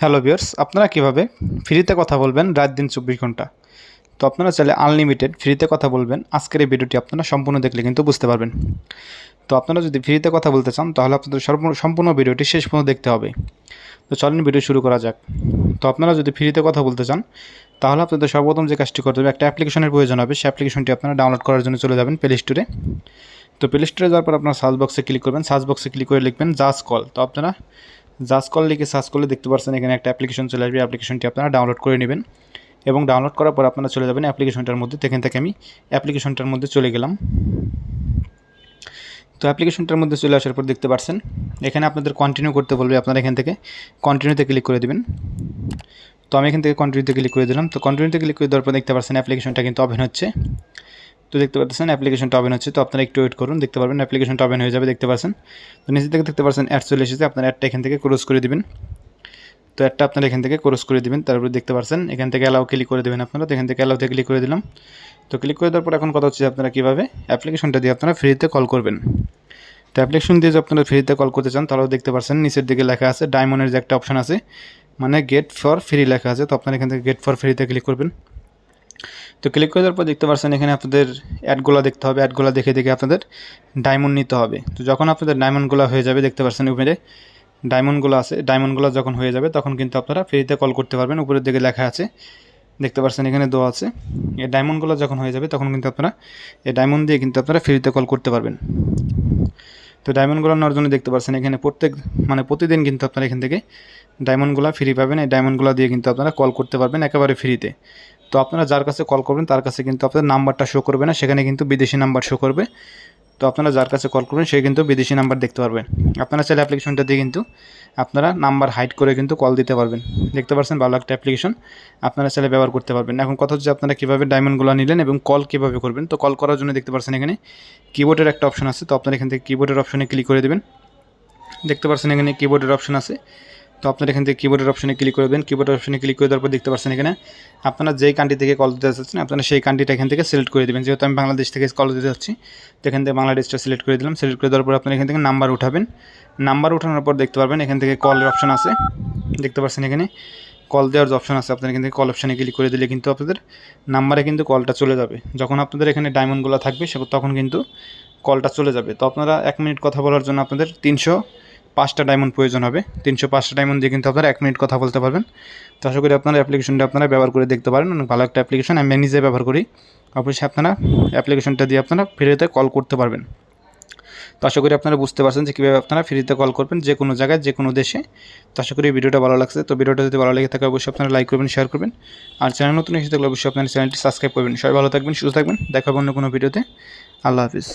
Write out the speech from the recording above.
Hello বিয়ার্স আপনারা কীভাবে ফ্রিতে কথা বলবেন রাত দিন চব্বিশ ঘণ্টা? তো আপনারা চাইলে আনলিমিটেড ফ্রিতে কথা বলবেন। আজকের এই ভিডিওটি আপনারা সম্পূর্ণ দেখলে কিন্তু বুঝতে পারবেন। তো আপনারা যদি ফ্রিতে কথা বলতে চান, তাহলে আপনাদের সম্পূর্ণ ভিডিওটি শেষ পর্যন্ত দেখতে হবে। তো চলেন ভিডিও শুরু করা যাক। তো আপনারা যদি ফ্রিতে কথা বলতে চান, তাহলে আপনাদের সর্বপ্রথম যে কাজটি করতে হবে, একটা অ্যাপ্লিকেশনের প্রয়োজন হবে। সেই অ্যাপ্লিকেশনটি আপনারা ডাউনলোড করার জন্য চলে যাবেন প্লে স্টোরে তো প্লে স্টোরে যাওয়ার পর আপনার সার্চ বক্সে ক্লিক করবেন। সার্চ বক্সে ক্লিক করে লিখবেন জাস কল তো আপনারা জাস কল লিখে সার্চ করলে দেখতে পাচ্ছেন এখানে একটা অ্যাপ্লিকেশন চলে আসবে। অ্যাপ্লিকেশনটি আপনারা ডাউনলোড করে নেবেন এবং ডাউনলোড করার পর আপনারা চলে যাবেন অ্যাপ্লিকেশনটার মধ্যে। এখান থেকে আমি অ্যাপ্লিকেশনটার মধ্যে চলে গেলাম। তো অ্যাপ্লিকেশনটার মধ্যে চলে আসার পর দেখতে পাচ্ছেন এখানে আপনাদের কন্টিনিউ করতে বলবে আপনারা এখান থেকে। কন্টিনিউতে ক্লিক করে দেবেন। তো আমি এখান থেকে কন্টিনিউতে ক্লিক করে দিলাম। তো কন্টিনিউতে ক্লিক করে দেওয়ার পর দেখতে পাচ্ছেন অ্যাপ্লিকেশনটা কিন্তু ওপেন হচ্ছে। তো দেখতে পাচ্ছেন অ্যাপ্লিকেশনটা ওপেন হচ্ছে। তো আপনারা একটু ওয়েট করুন, দেখতে পারবেন অ্যাপ্লিকেশনটা ওপেন হয়ে যাবে, দেখতে পাচ্ছেন। তো নিচে থেকে দেখতে পাচ্ছেন অ্যাড চলে এসেছে। আপনার অ্যাডটা এখান থেকে ক্লোজ করে দিবেন। তো অ্যাডটা আপনারা এখান থেকে ক্লোজ করে দিবেন। তারপরে দেখতে পাচ্ছেন, এখান থেকে অ্যালাউ ক্লিক করে দেবেন আপনারা। তো এখান থেকে অ্যালাউতে ক্লিক করে দিলাম। তো ক্লিক করে দেওয়ার পর এখন কথা হচ্ছে যে আপনারা কীভাবে অ্যাপ্লিকেশনটা দিয়ে আপনারা ফ্রিতে কল করবেন। তো অ্যাপ্লিকেশন দিয়ে যদি আপনারা ফ্রিতে কল করতে চান, তাহলেও দেখতে পাচ্ছেন, নিচের দিকে লেখা আছে ডায়মন্ডের যে একটা অপশন আছে মানে গেট ফর ফ্রি লেখা আছে। তো আপনারা এখান থেকে গেট ফর ফ্রিতে ক্লিক করবেন। তো ক্লিক করে দেওয়ার পর দেখতে পাচ্ছেন এখানে আপনাদের অ্যাডগুলো দেখতে হবে অ্যাডগুলো দেখে দেখে আপনাদের ডায়মন্ড নিতে হবে। তো যখন আপনাদের ডায়মন্ডগুলো হয়ে যাবে, দেখতে পাচ্ছেন উপরে ডায়মন্ডগুলো আছে ডায়মন্ডগুলো যখন হয়ে যাবে, তখন কিন্তু আপনারা ফ্রিতে কল করতে পারবেন। উপরের দিকে লেখা আছে, দেখতে পাচ্ছেন এখানে দোয়া আছে। এই ডায়মন্ডগুলো যখন হয়ে যাবে, তখন কিন্তু আপনারা এই ডায়মন্ড দিয়ে কিন্তু আপনারা ফ্রিতে কল করতে পারবেন। তো ডায়মন্ডগুলো নেওয়ার জন্য দেখতে পাচ্ছেন এখানে প্রত্যেক মানে প্রতিদিন কিন্তু আপনারা এখান থেকে ডায়মন্ডগুলো ফ্রি পাবেন। এই ডায়মন্ডগুলো দিয়ে কিন্তু আপনারা কল করতে পারবেন একেবারে ফ্রিতে তো আপনারা যার কাছে কল করবেন, তার কাছে কিন্তু আপনার নাম্বারটা শো করবে না, সেখানে কিন্তু বিদেশি নাম্বার শো করবে। তো আপনারা যার কাছে কল করবেন, সে কিন্তু বিদেশি নাম্বার দেখতে পারবেন আপনারা চাইলে অ্যাপ্লিকেশনটা দিয়ে কিন্তু আপনারা নাম্বার হাইড করে কিন্তু কল দিতে পারবেন। দেখতে পাচ্ছেন, ভালো একটা অ্যাপ্লিকেশন আপনারা চাইলে ব্যবহার করতে পারবেন। এখন কথা হচ্ছে আপনারা কীভাবে ডায়মন্ডগুলো নিলেন এবং কল কীভাবে করবেন? তো কল করার জন্য দেখতে পাচ্ছেন এখানে কিবোর্ডের একটা অপশন আছে। তো আপনারা এখান থেকে কিবোর্ডের অপশনে ক্লিক করে দেবেন। দেখতে পাচ্ছেন এখানে কিবোর্ডের অপশন আছে। তো আপনারা এখান থেকে কিবোর্ডের অপশনে ক্লিক করে দেবেন। কিবোর্ডের অপশনে ক্লিক করে দেওয়ার পর দেখতে পাচ্ছেন এখানে আপনারা যেই কান্ট্রি থেকে কল দিতে চাচ্ছেন আপনারা সেই কান্ট্রিটা এখান থেকে সিলেক্ট করে দেবেন। যেহেতু আমি বাংলাদেশ থেকে কল দিতে যাচ্ছি, তো এখান থেকে বাংলাদেশটা সিলেক্ট করে দিলাম। সিলেক্ট করে দেওয়ার পর আপনারা এখান থেকে নাম্বার উঠাবেন। নাম্বার উঠানোর পর দেখতে পারবেন এখান থেকে কলের অপশন আছে। দেখতে পাচ্ছেন এখানে কল দেওয়ার যে অপশন আছে, আপনারা এখান থেকে কল অপশানে ক্লিক করে দিলে কিন্তু আপনাদের নাম্বারে কিন্তু কলটা চলে যাবে। যখন আপনাদের এখানে ডায়মন্ডগুলো থাকবে, সে তখন কিন্তু কলটা চলে যাবে। তো আপনারা এক মিনিট কথা বলার জন্য আপনাদের তিনশো পাঁচটা ডায়মন্ড প্রয়োজন হবে। তিনশো পাঁচটা ডায়মন্ড দিয়ে কিন্তু আপনারা এক মিনিট কথা বলতে পারবেন। তো আশা করি আপনারা অ্যাপ্লিকেশনটা আপনারা ব্যবহার করে দেখতে পারেন। অনেক ভালো একটা অ্যাপ্লিকেশন আমি নিজে ব্যবহার করি। অবশ্যই আপনারা অ্যাপ্লিকেশনটা দিয়ে আপনারা ফ্রিতে কল করতে পারবেন। তো আশা করি আপনারা বুঝতে পারছেন যে কীভাবে আপনারা ফ্রিতে কল করবেন যে কোনো জায়গায়, যে কোনো দেশে। তো আশা করি ভিডিওটা ভালো লাগছে। তো ভিডিওটা যদি ভালো লেগে থাকে, অবশ্যই আপনারা লাইক করবেন শেয়ার করবেন। আর চ্যানেল নতুন এসে থাকলে অবশ্যই আপনার চ্যানেলটি সাবস্ক্রাইব করবেন। সবাই ভালো থাকবেন, সুস্থ থাকবেন। দেখা হবে অন্য কোনো ভিডিওতে। আল্লাহ হাফিজ।